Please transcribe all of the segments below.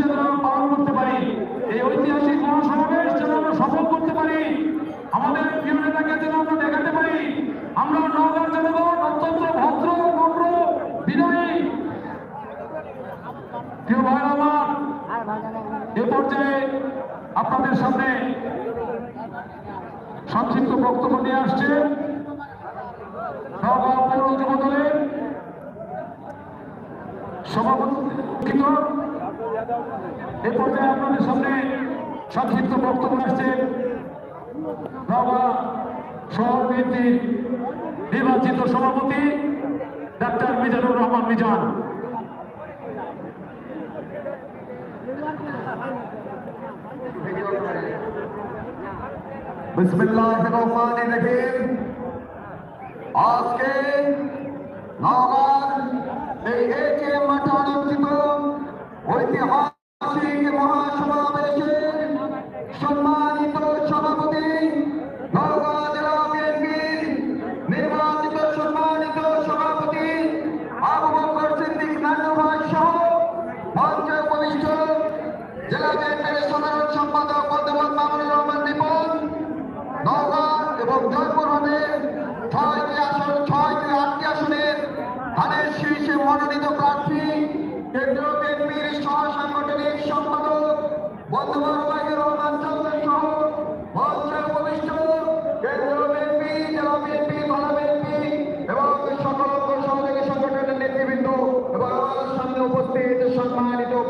যেন পালন করতে পারি এই ঐতিহাসিক যেন আমরা সফল করতে পারি আমাদের দেখাতে পারি আমরা নগর জনগণ অত্যন্ত ভদ্র নম্র বিনয়ী প্রিয় ভাই আমার এ পর্যায়ে আপনাদের সামনে সংক্ষিপ্ত বক্তব্য নিয়ে আসছে। নগাঁও পৌর যুব সভাপতি এ পর্যায়ে আপনাদের সামনে সংক্ষিপ্ত বক্তব্য আসছে। নগাঁও শহর বিএনপির নির্বাচিত সভাপতি ডাক্তার মিজানুর রহমান মিজান। বিসমিল্লাহির আজকে নগর এই এটিএম মাঠে অনুষ্ঠিত ঐতিহাসিক মহাসমাবেশের সম্মানিত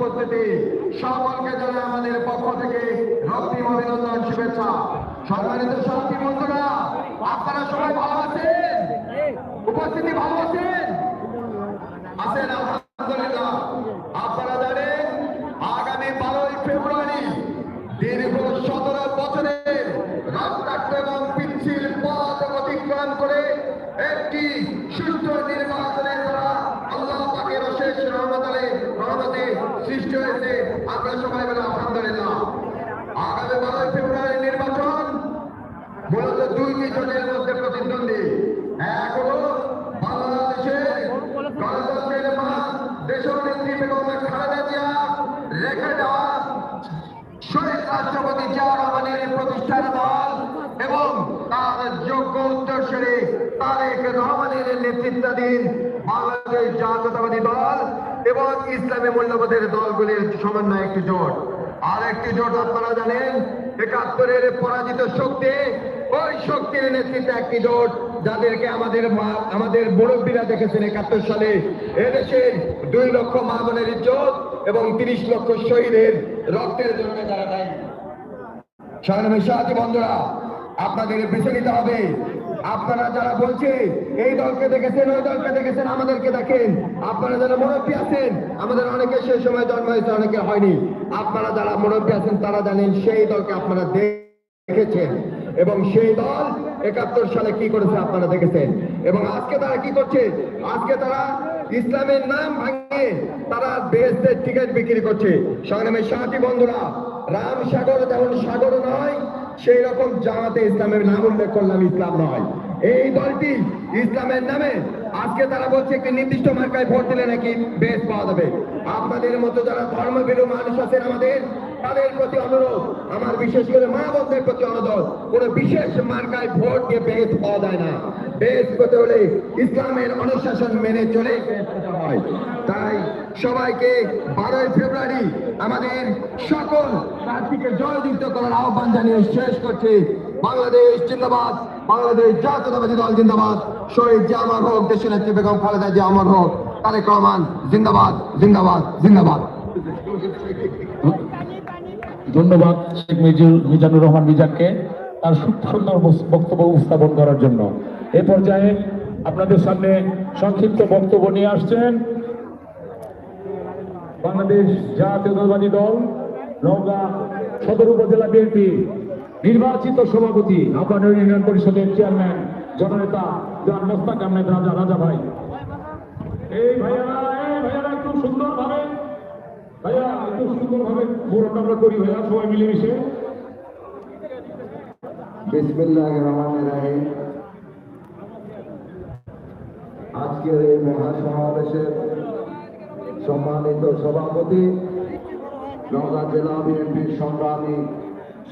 উপস্থিতি। সকলকে জানাই আমাদের পক্ষ থেকে রক্তিম অভিনন্দন, শুভেচ্ছা। সম্মানিত সাথী বন্ধুরা, আপনারা সবাই ভালো আছেন? উপস্থিতি ভালো আছেন? আছেন, আলহামদুলিল্লাহ। আপনারা জানেন, আগামী বারোই ফেব্রুয়ারি দীর্ঘ সতেরো বছরের আমরা সবাই বলে আলহামদুলিল্লাহ আগামী বারোই ফেব্রুয়ারি নির্বাচন মূলত দুইটি জনের মধ্যে প্রতিদ্বন্দ্বী। এক হলো বাংলাদেশের গণতন্ত্রের মা দেশের নেত্রী বেগম খালেদা জিয়া, রেখে দেওয়া শহীদ রাষ্ট্রপতি জিয়া রহমানের প্রতিষ্ঠান দল এবং তার যোগ্য উত্তরসূরি তারেক রহমানের নেতৃত্বাধীন বাংলাদেশ জাতীয়তাবাদী দল এবং ইসলামী মূল্যবোধের দলগুলির সমন্বয় একটি জোট। আর একটি জোট আপনারা জানেন, একাত্তরের পরাজিত শক্তি, ওই শক্তির নেতৃত্বে একটি জোট যাদেরকে আমাদের আমাদের মুরব্বীরা দেখেছেন একাত্তর সালে। এদেশের দুই লক্ষ মা বোনের ইজ্জত এবং তিরিশ লক্ষ শহীদের রক্তের জন্য যারা দেয়। সাথী বন্ধুরা, আপনাদের বেছে নিতে হবে। আপনারা যারা বলছে, এই দলকে দেখেছেন, ওই দলকে দেখেছেন, আমাদেরকে দেখেন। আপনারা যারা মুরব্বী আছেন, আমাদের অনেকে সেই সময় জন্ম হয়েছে, অনেকে হয়নি। আপনারা যারা মুরব্বী আছেন, তারা জানেন সেই দলকে আপনারা দেখেছেন। এবং সেই দল একাত্তর সালে কি করেছে আপনারা দেখেছেন। এবং আজকে তারা কি করছে? আজকে তারা ইসলামের নাম ভাঙিয়ে তারা বেহেস্তের টিকিট বিক্রি করছে। সংগ্রামের সাথী বন্ধুরা রাম সাগর যেমন সাগর নয়, সেই রকম জামাতে ইসলামের নাম উল্লেখ করলাম, ইসলাম নয়। এই দলটি ইসলামের নামে আজকে তারা বলছে একটি নির্দিষ্ট মার্কায় ভোট দিলে নাকি বেশ পাওয়া যাবে। আপনাদের মতো যারা ধর্মবিরু মানুষ আছেন আমাদের, তাদের প্রতি অনুরোধ, আমার বিশেষ করে মা বোনদের প্রতি অনুরোধ, কোন বিশেষ মার্কায় ভোট দিয়ে বেশ পাওয়া যায় না। বেশ পেতে হলে ইসলামের অনুশাসন মেনে চলে। হয়। তাই সবাইকে বারোই ফেব্রুয়ারি আমাদের সকল প্রার্থীকে জয়যুক্ত করার আহ্বান জানিয়ে শেষ করছি। বাংলাদেশ জিন্দাবাদ, বাংলাদেশ জাতীয়তাবাদী দল জিন্দাবাদ। শহীদ জামার হোক দেশের নেত্রী বেগম খালেদা হোক, তারেক রহমান, জিন্দাবাদ জিন্দাবাদ জিন্দাবাদ। ধন্যবাদ শেখ মিজুর মিজানুর রহমান মিজানকে তার সুন্দর বক্তব্য উপস্থাপন করার জন্য। এ পর্যায়ে আপনাদের সামনে সংক্ষিপ্ত বক্তব্য নিয়ে আসছেন বাংলাদেশ জাতীয়তাবাদী দল, নওগাঁ সদর উপজেলা বিএনপি নির্বাচিত সভাপতি আপান ইউনিয়ন পরিষদের চেয়ারম্যান, জননেতা জান মোস্তাক আহমেদ রাজা রাজা ভাই। এই ভাইয়ারা, এই একটু সুন্দর ভাবে ভাইয়া, একটু সুন্দর ভাবে পুরোটা আমরা করি ভাইয়া, সবাই মিলেমিশে। বিসমিল্লাহির রহমানির রহিম। আজকের এই মহাসমাবেশের সম্মানিত সভাপতি, নওগাঁ জেলা বিএনপির সংগ্রামী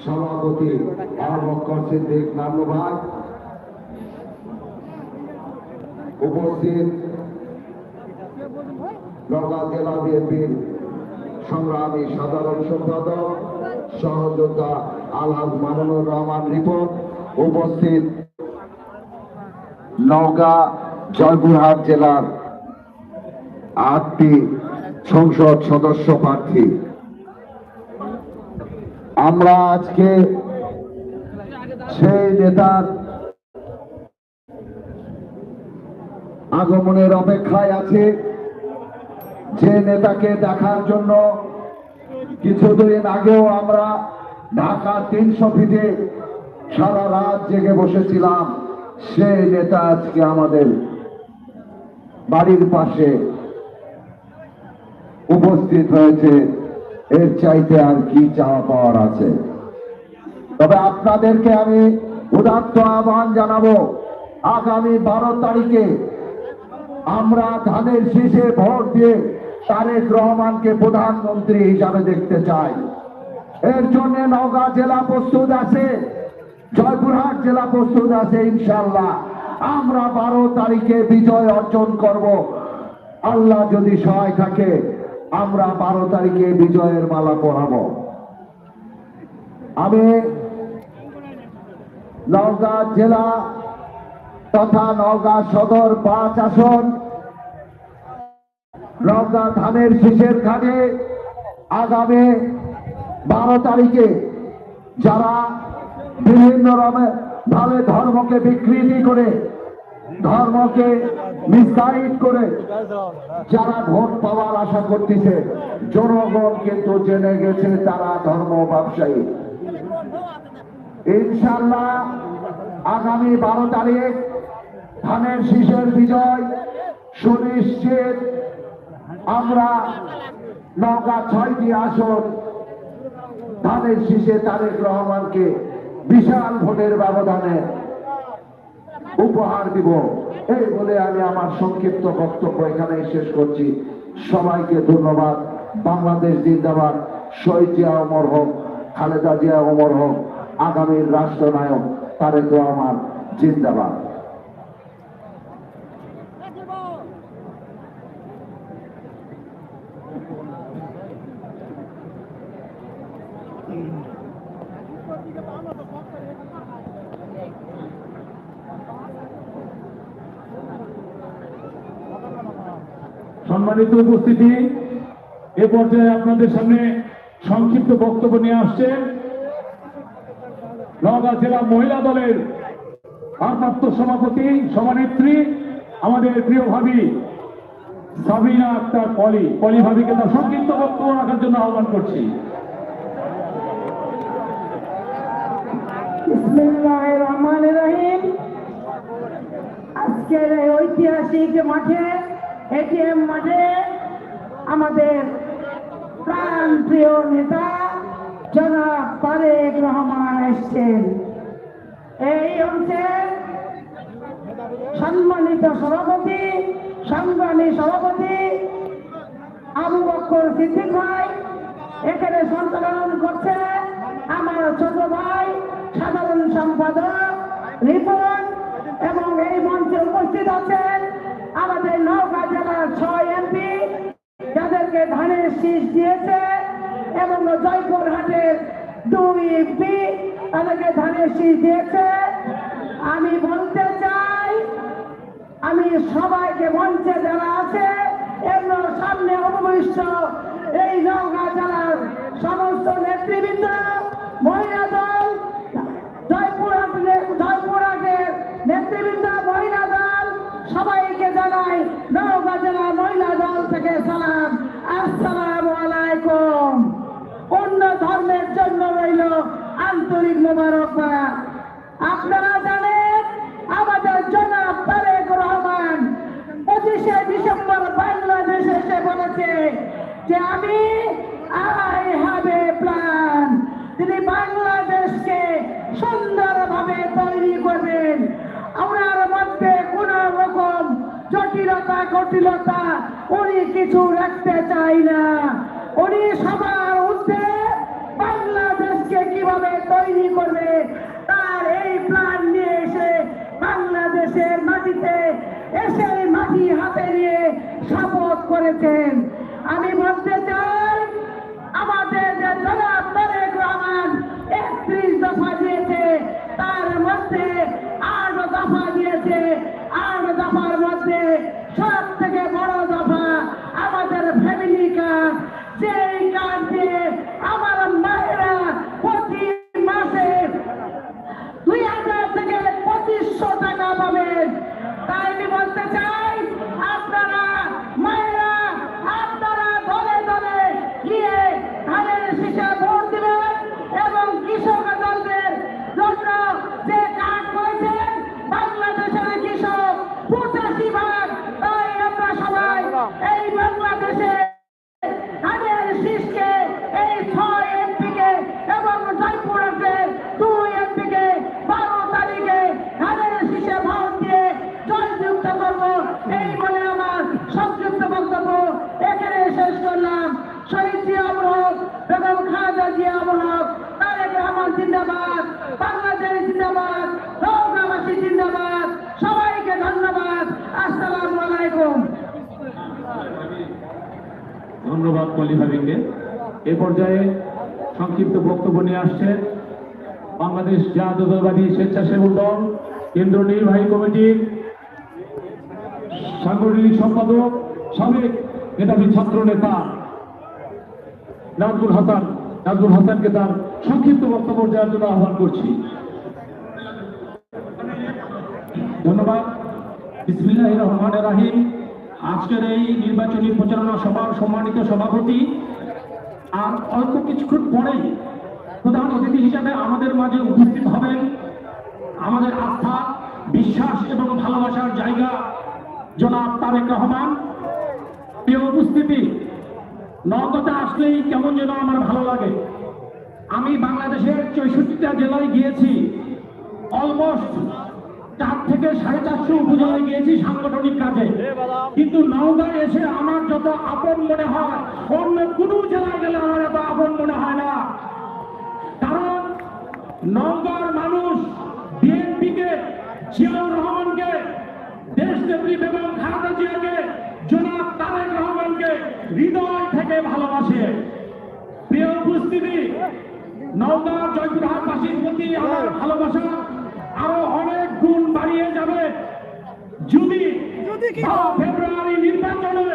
সভাপতি আহমদ সিদ্দিক নান্নু ভাই উপস্থিত নওগাঁ জেলা বিএনপির সংগ্রামী সাধারণ সম্পাদক, সহযোদ্ধা আলহাজ মামুনুর রহমান রিপন উপস্থিত নওগাঁ জয়পুরহাট জেলার আটটি সংসদ সদস্য প্রার্থী। আমরা আজকে সেই নেতার আগমনের অপেক্ষায় আছে। যে নেতাকে দেখার জন্য কিছুদিন আগেও আমরা ঢাকা তিনশো ফিটে সারা রাত জেগে বসেছিলাম, সেই নেতা আজকে আমাদের বাড়ির পাশে উপস্থিত হয়েছে এর চাইতে আর কি চাওয়া পাওয়ার আছে? তবে আপনাদেরকে আমি উদাত্ত আহ্বান জানাব, আগামী বারো তারিখে আমরা ধানের শীষে ভোট দিয়ে তারেক রহমানকে প্রধানমন্ত্রী হিসাবে দেখতে চাই। এর জন্য নওগাঁ জেলা প্রস্তুত আছে, জয়পুরহাট জেলা প্রস্তুত আছে ইনশাল্লাহ আমরা বারো তারিখে বিজয় অর্জন করব। আল্লাহ যদি সহায় থাকে, আমরা বারো তারিখে বিজয়ের মালা পরাবো। আমি নওগাঁ জেলা তথা নওগাঁ সদর পাঁচ আসন, নওগাঁ ধানের শীষের ঘাটে আগামী বারো তারিখে যারা বিভিন্ন রকমের ভাবে ধর্মকে বিকৃতি করে ধর্মকে মিসগাইড করে যারা ভোট পাওয়ার আশা করতেছে, জনগণ কিন্তু জেনে গেছে তারা ধর্ম ব্যবসায়ী। ইনশাল্লাহ আগামী বারো তারিখ ধানের শীষের বিজয় সুনিশ্চিত। আমরা নৌকা ছয়টি আসন ধানের শীষে তারেক রহমানকে বিশাল ভোটের ব্যবধানে উপহার দিব। এই বলে আমি আমার সংক্ষিপ্ত বক্তব্য এখানে শেষ করছি। সবাইকে ধন্যবাদ। বাংলাদেশ জিন্দাবাদ। শহীদ জিয়া অমর হোক, খালেদা জিয়া অমর হোক, আগামীর রাষ্ট্রনায়ক তারেক আমার জিন্দাবাদ। সম্মানিত উপস্থিতি, এ পর্যায়ে আপনাদের সামনে সংক্ষিপ্ত বক্তব্য নিয়ে আসছে। নওগাঁ জেলা মহিলা দলের ভারপ্রাপ্ত সভাপতি, সভানেত্রী, আমাদের প্রিয় ভাবি, সাবিনা আক্তার পলি। পলি ভাবিকে তার সংক্ষিপ্ত বক্তব্য রাখার জন্য আহ্বান করছি। আজকের ঐতিহাসিক মাঠে এটিএম মাঠে আমাদের প্রাণ প্রিয় নেতা জনাব তারেক রহমান এসছেন। এই অংশের সম্মানিত সভাপতি সংগ্রামী সভাপতি আবু বক্কর সিদ্দিক ভাই, এখানে সঞ্চালন করছে আমার ছোট ভাই, সাধারণ সম্পাদক রিপন, এবং এই মঞ্চে উপস্থিত আছেন আমাদের নওগাঁ জেলার ছয় এমপি যাদেরকে ধানের শীষ দিয়েছে এবং জয়পুরহাটের দুই এমপি তাদেরকে ধানের শীষ দিয়েছে। আমি বলতে চাই, আমি সবাইকে মঞ্চে যারা আছে, এগুলো সামনে অবশিষ্ট এই নওগাঁ জেলার সমস্ত নেতৃবৃন্দ, মহিলা দল জয়পুরহাট জয়পুরহাটের নেতৃবৃন্দ, মহিলা দল সবাইকে জানাই নওগাঁ জেলা মহিলা দল থেকে সালাম। আসসালামু আলাইকুম। অন্য ধর্মের জন্য রইল আন্তরিক মোবারকবাদ। আপনারা জানেন, আমাদের জনাব তারেক রহমান পঁচিশে ডিসেম্বর বাংলাদেশে এসে বলেছে যে আমি আই হ্যাভ এ প্ল্যান তিনি বাংলাদেশকে সুন্দরভাবে তৈরি করবেন ওনার মধ্যে কোন রকম জটিলতা উনি কিছু রাখতে চাই না। উনি সবার উদ্দেশ্যে বাংলাদেশকে কীভাবে তৈরি করবে, তার এই প্ল্যান নিয়ে এসে বাংলাদেশের মাটিতে এসে মাটি হাতে নিয়ে শপথ করেছেন। আমি বলতে চাই আমাদের যে জনাব তারেক রহমান একত্রিশ দফা দিয়েছে তার মধ্যে আট দফা দিয়েছে আট দফার মধ্যে সব থেকে বড় দফা আমাদের ফ্যামিলি কার্ড যেই কার্ড দিয়ে আমার মায়েরা প্রতি মাসে দুই হাজার থেকে পঁচিশশো টাকা পাবেন তাই আমি বলতে চাই আপনারা মায়েরা আপনারা দলে দলে গিয়ে ধানের শীষে ভোট দিবেন এবং কৃষক দলদের জন্য যে কাজ করেছেন বাংলাদেশের কৃষক পঁচাশি ভাগ তাই আমরা সবাই এই বাংলাদেশে ধানের শীষকে এই ছয় এমপিকে এবং জয়পুরের দুই এমপিকে বারো তারিখে ধানের শীষে ভোট দিয়ে জয়যুক্ত করব এই বলে আমার সংযুক্ত বক্তব্য এখানে শেষ করলাম শহীদ জিয়া আমরক বেগম খালেদা জিয়া আমরক তারেক রহমান জিন্দাবাদ বাংলাদেশ জিন্দাবাদ নৌকাবাসী জিন্দাবাদ সবাইকে ধন্যবাদ আসসালামু আলাইকুম ধন্যবাদ কলি ভাবিকে এ পর্যায়ে সংক্ষিপ্ত বক্তব্য নিয়ে আসছে বাংলাদেশ জাতীয়তাবাদী স্বেচ্ছাসেবক দল কেন্দ্র নির্বাহী কমিটির সাংগঠনিক সম্পাদক, সাবেক মেধাবী ছাত্র নেতা নাজমুল হাসান। নাজমুল হাসানকে তার সংক্ষিপ্ত বক্তব্য দেওয়ার জন্য আহ্বান করছি। ধন্যবাদ। বিসমিল্লাহ রহমান রাহিম। আজকের এই নির্বাচনী প্রচারণা সভার সম্মানিত সভাপতি আর অল্প কিছুক্ষণ পরেই প্রধান অতিথি হিসাবে আমাদের মাঝে উপস্থিত হবেন। আমাদের আস্থা, বিশ্বাস এবং ভালোবাসার জায়গা জনাব তারেক রহমান। প্রিয় উপস্থিতি, নগদে আসলেই কেমন যেন আমার ভালো লাগে। আমি বাংলাদেশের চৌষট্টিটা জেলায় গিয়েছি। অলমোস্ট চার থেকে সাড়ে চারশো উপজেলায় গিয়েছি সাংগঠনিক কাজে। কিন্তু নওগাঁয় এসে আমার যত আপন মনে হয় অন্য কোনো জেলায় গেলে আমার এত আপন মনে হয় না। কারণ নওগাঁর মানুষ বিএনপিকে জিয়াউর রহমানকে দেশ নেত্রী বেগম খালেদা জিয়াকে জনাব তারেক রহমানকে হৃদয় থেকে ভালোবাসে। প্রিয় উপস্থিতি নওগাঁ জয়পুরহাটবাসীর প্রতি আমার ভালোবাসা। আরও অনেক গুণ বাড়িয়ে যাবে। যদি বারো ফেব্রুয়ারি নির্বাচনে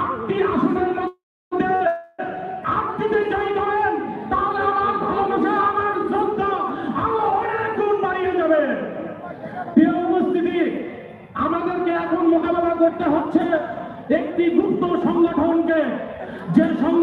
আটটি আসনের মধ্যে আটটিতে জয় করেন তাহলে আমার ভালোবাসা আমার শ্রদ্ধা আরও অনেক গুণ বাড়িয়ে যাবে। প্রিয় উপস্থিতি আমাদেরকে এখন মোকাবেলা করতে হচ্ছে একটি গুপ্ত সংগঠনকে। যে সংগঠন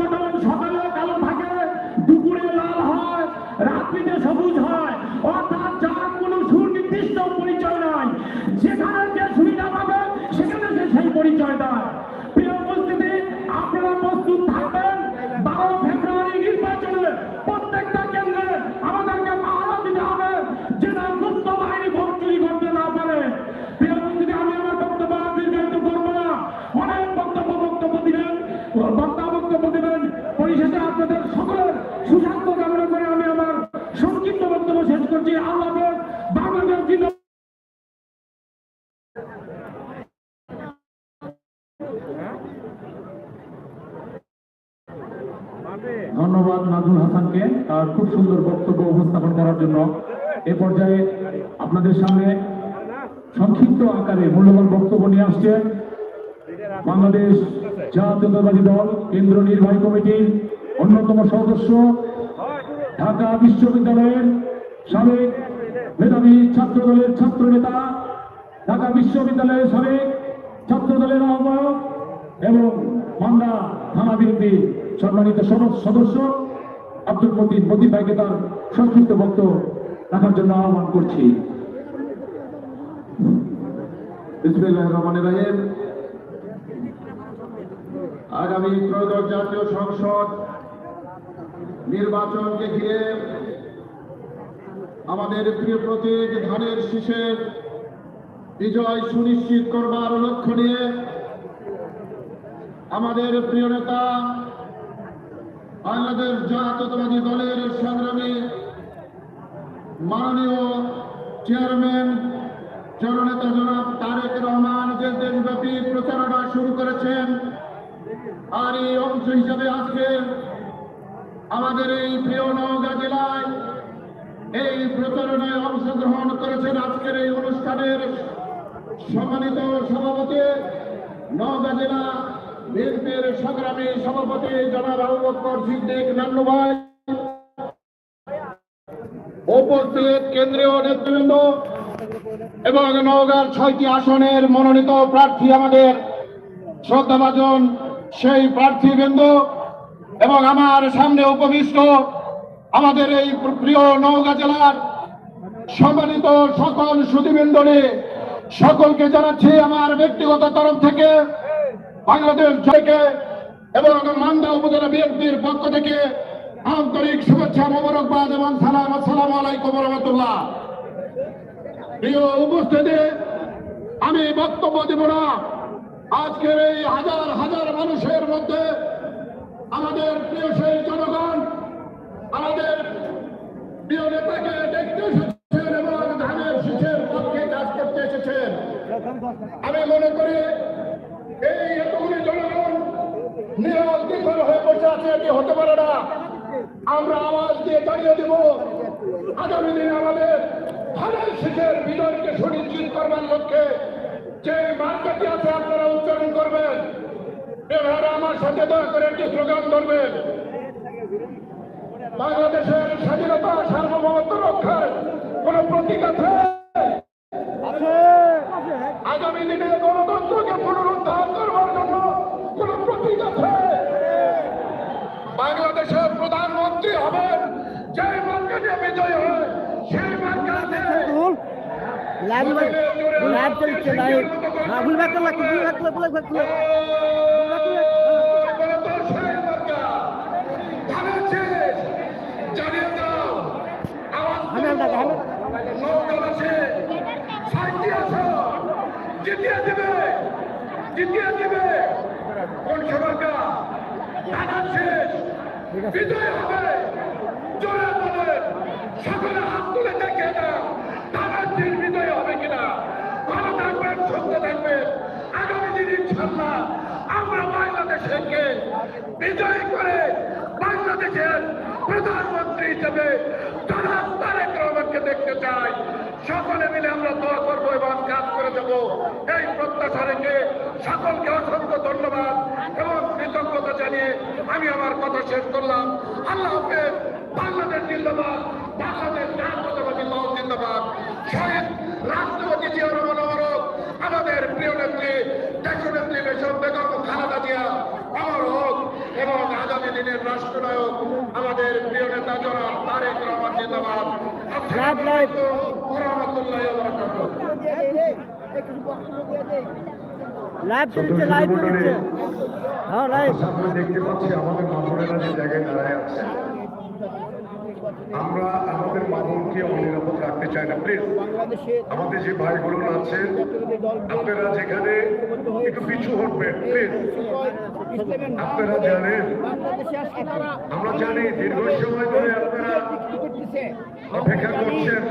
ধন্যবাদ নাজুল হাসানকে তার খুব সুন্দর বক্তব্য উপস্থাপন করার জন্য। এ পর্যায়ে আপনাদের সামনে সংক্ষিপ্ত আকারে মূল্যবান বক্তব্য নিয়ে আসছে বাংলাদেশ জাতীয়তাবাদী দল, কেন্দ্র নির্বাহী কমিটির অন্যতম সদস্য, ঢাকা বিশ্ববিদ্যালয়ের সাবেক মেধাবী ছাত্র দলের ছাত্র নেতা ঢাকা বিশ্ববিদ্যালয়ের সাবেক ছাত্র দলের আহ্বায়ক এবং মান্দা থানা বিএনপি সম্মানিত সদস্য সদস্য আব্দুল মতিন মতিন ভাইকে তার সংক্ষিপ্ত বক্তব্য রাখার জন্য আহ্বান করছি। আগামী ত্রয়োদশ জাতীয় সংসদ নির্বাচনকে ঘিরে আমাদের প্রিয় প্রতীক ধানের শীষের বিজয় সুনিশ্চিত করবার লক্ষ্য নিয়ে আমাদের প্রিয় নেতা বাংলাদেশ জাতীয়তাবাদী দলের সংগ্রামী মাননীয় চেয়ারম্যান জননেতা জনাব তারেক রহমান যে দেশব্যাপী প্রচারণা শুরু করেছেন, আর এই অংশ হিসাবে আজকে আমাদের এই প্রিয় নওগাঁ জেলায় এই প্রচারণায় অংশগ্রহণ করেছেন আজকের এই অনুষ্ঠানের সম্মানিত সভাপতি নওগাঁ জেলা বিএনপির সংগ্রামী সভাপতি জনাব আবু বকর সিদ্দিক নান্নু উপস্থিত কেন্দ্রীয় নেতৃবৃন্দ এবং নওগাঁর ছয়টি আসনের মনোনীত প্রার্থী আমাদের শ্রদ্ধাভাজন সেই প্রার্থীবৃন্দ এবং আমার সামনে উপবিষ্ট আমাদের এই প্রিয় নওগাঁ জেলার সম্মানিত সকল সুদীবৃন্দরে সকলকে জানাচ্ছি আমার ব্যক্তিগত তরফ থেকে বাংলাদেশ জয়কে এবং মান্দা উপজেলা বিএনপির পক্ষ থেকে আন্তরিক শুভেচ্ছা, মোবারকবাদ এবং সালাম, আসসালামু আলাইকুম রহমতুল্লাহ প্রিয় উপস্থিতি, আমি বক্তব্য দেব না। আজকের এই হাজার হাজার মানুষের মধ্যে আমাদের প্রিয় সেই জনগণ, আমাদের প্রিয় নেতাকে দেখতে এসেছেন এবং ধানের শীষের পক্ষে কাজ করতে এসেছেন। আমি মনে করি এই এতগুলি জনগণ নিরাল বিফল হয়ে বসে আছে এটি হতে পারে না আমরা আওয়াজ দিয়ে দাঁড়িয়ে দেব আগামী দিনে আমাদের ধানের শীষের বিজয়কে সুনিশ্চিত করবার লক্ষ্যে যে মার্কাটি আছে আপনারা উচ্চারণ করবেন। এভাবে আমার সাথে দয়া করে একটি স্লোগান ধরবেন। বাংলাদেশের স্বাধীনতা সার্বভৌমত্ব রক্ষার কোন প্রতীক আছে। আগামী দিনে লাইভ লাইভ চলছে লাইভ হ্যাঁ ভুল ভাগ করলা ভুল ভাগ করলা ভুল ভাগ করলা। জিতিয়ে দিবে জিতিয়ে দিবে। কোন সরকার? শেষ বিজয় হবে জোরে বলে। সকলে বাংলাদেশকে বিজয় করে বাংলাদেশের প্রধানমন্ত্রী হিসেবে দেখতে চাই। সকলে মিলে আমরা দোয়া করব এবং কাজ করে দেব। এই প্রত্যাশা রেখে সকলকে অসংখ্য ধন্যবাদ এবং কৃতজ্ঞতা জানিয়ে আমি আমার কথা শেষ করলাম। আল্লাহ হাফেজ। বাংলাদেশ জিন্দাবাদ। বাংলাদেশ জাতীয়তাবাদী দল জিন্দাবাদ। শহীদ রাষ্ট্রপতি জিয়া রহমান আমাদের প্রিয় নেত্রী, দেশনেত্রী বেগম বেগম খালেদা জিয়া। অমর হোক এবং আগামী দিনের রাষ্ট্রনায়ক আমাদের প্রিয় নেতা জনাব তারেক রহমান জিন্দাবাদ। চলছে হ্যাঁ লাইভ সামনে দেখতে পাচ্ছি আমাদের মামুনেরা যে জায়গায় দাঁড়ায় আছে। আমরা আমাদের মামুনকে অনিরাপদ রাখতে চাই না প্লিজ আমাদের যে ভাইগুলো আছেন আপনারা যেখানে একটু পিছু হটবেন প্লিজ আপনারা জানেন আমরা জানি দীর্ঘ সময় ধরে আপনারা অপেক্ষা করছেন।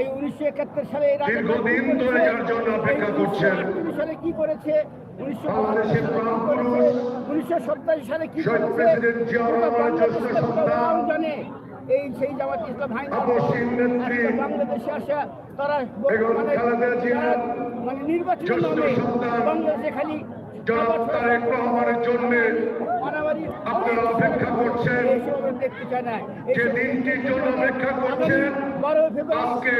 এই উনিশশো একাত্তর সালে দীর্ঘদিন ধরে যার জন্য অপেক্ষা করছেন। সালে কি করেছে? উনিশশো সালে কি করেছে? জানে। এই সেই জামাত ইসলাম ভাই নেত্রী বাংলাদেশে আসা তারা জিয়ার মানে নির্বাচন নামে বাংলাদেশে খালি জনাব তারেক রহমানের জন্য মারামারি আপনারা অপেক্ষা করছেন। যে দিনটির জন্য অপেক্ষা করছেন বারো আজকে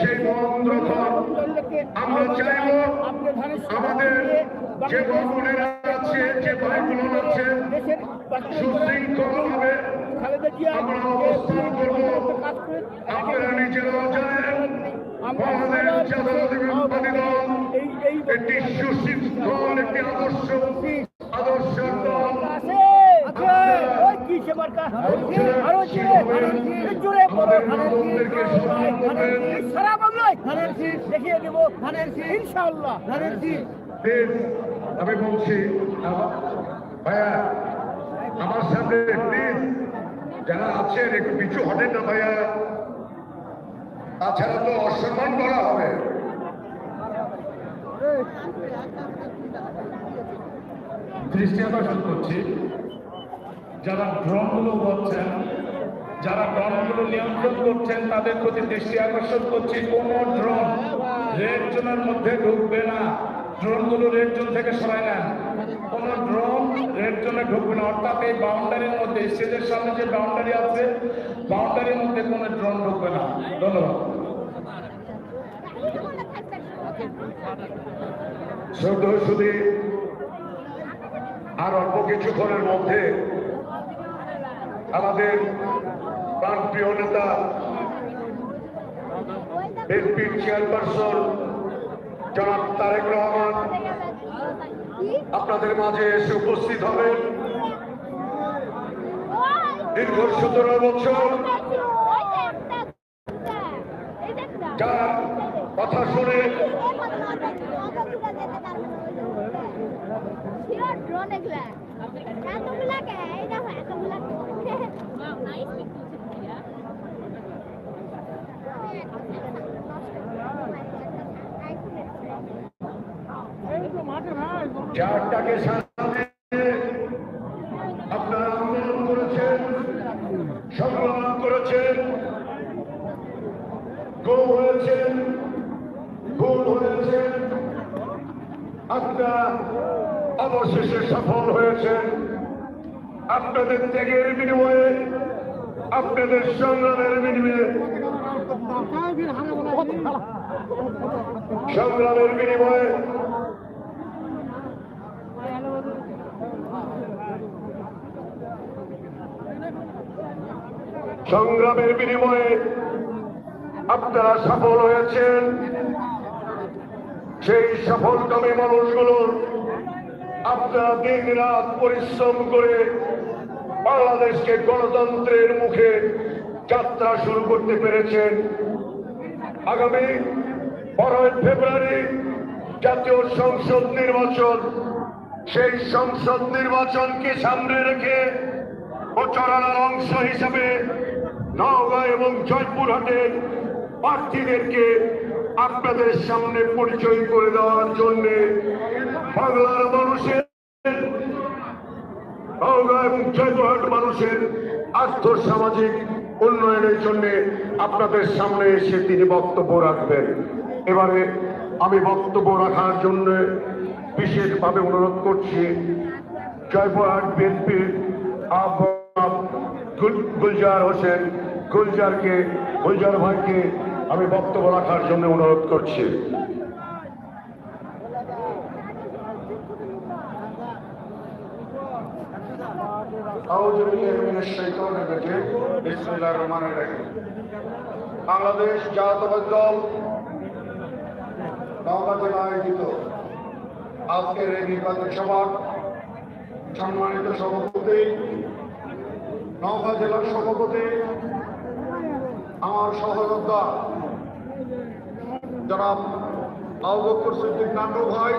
সেই মহেন্দ্রক্ষণ। আমরা চাইব আপনি ধানের শীষ আমাদের যে বাংলাদেশ আছে যে ভাইগুলো আছে সুশৃঙ্খল ভাবে খালেদা জিয়া কাজ করে একটি সুশৃঙ্খল একটি আদর্শ সারা বাংলায় দেখিয়ে দেব। আমি বলছি আমার- ভাইয়া আমার সামনে প্লিজ যারা আছেন, একটু পিছু হটেন না ভাইয়া। তাছাড়া তো অসম্মান করা হবে। দৃষ্টি আকর্ষণ করছি। যারা ড্রোনগুলো করছেন যারা ড্রোনগুলো নিয়ন্ত্রণ করছেন, তাদের প্রতি দৃষ্টি আকর্ষণ করছি। কোন ড্রোন রেড জোনের মধ্যে ঢুকবে না। ড্রোনগুলো রেড জোন থেকে সরায় নেন। কোন ড্রোন রেড জোনে ঢুকবে না অর্থাৎ এই বাউন্ডারির মধ্যে স্টেজের সামনে যে বাউন্ডারি আছে বাউন্ডারির মধ্যে কোনো ড্রোন ঢুকবে না। ধন্যবাদ। শ্রদ্ধ শুধু, আর অল্প কিছুক্ষণের মধ্যে আমাদের প্রাণপ্রিয় নেতা বিএনপির চেয়ারপারসন জনাব তারেক রহমান আপনাদের মাঝে এসে উপস্থিত হবেন। দীর্ঘ সতেরো বছর যার কথা শুনে ড্রোন এগুলা এতগুলা কে এই দেখো এতগুলা যারটাকে সামনে আপনারা আন্দোলন করেছেন সংগ্রাম করেছেন গুম হয়েছেন, ভুল হয়েছেন, আপনারা অবশেষে সফল হয়েছেন। আপনাদের ত্যাগের বিনিময়ে, আপনাদের সংগ্রামের বিনিময়ে সংগ্রামের বিনিময়ে সংগ্রামের বিনিময়ে আপনারা সফল হয়েছেন। সেই সফলকামী মানুষগুলোর আপনারা দিন রাত পরিশ্রম করে বাংলাদেশকে গণতন্ত্রের মুখে যাত্রা শুরু করতে পেরেছেন। আগামী বারোই ফেব্রুয়ারি জাতীয় সংসদ নির্বাচন। সেই সংসদ নির্বাচনকে সামনে রেখে প্রচারণার অংশ হিসাবে নওগাঁ এবং জয়পুরহাটের প্রার্থীদেরকে আপনাদের সামনে পরিচয় করে দেওয়ার জন্য বাংলার মানুষের, নওগাঁ এবং জয়পুরহাট মানুষের আর্থ সামাজিক উন্নয়নের জন্য আপনাদের সামনে এসে তিনি বক্তব্য রাখবেন। এবারে আমি বক্তব্য রাখার জন্য বিশেষভাবে অনুরোধ করছি, জয়পুরহাট বিএনপির গুল- গুলজার হোসেন, গুলজারকে, গুলজার ভাইকে আমি বক্তব্য রাখার জন্য অনুরোধ করছি। বাংলাদেশ জাতীয় দল নওগাঁ আয়োজিত আজকের এই নির্বাচন সভা সম্মানিত সভাপতি নওগাঁ জেলার সভাপতি আমার সহযোদ্ধা যারা আবু সিদ্দিক নান্ডু ভাই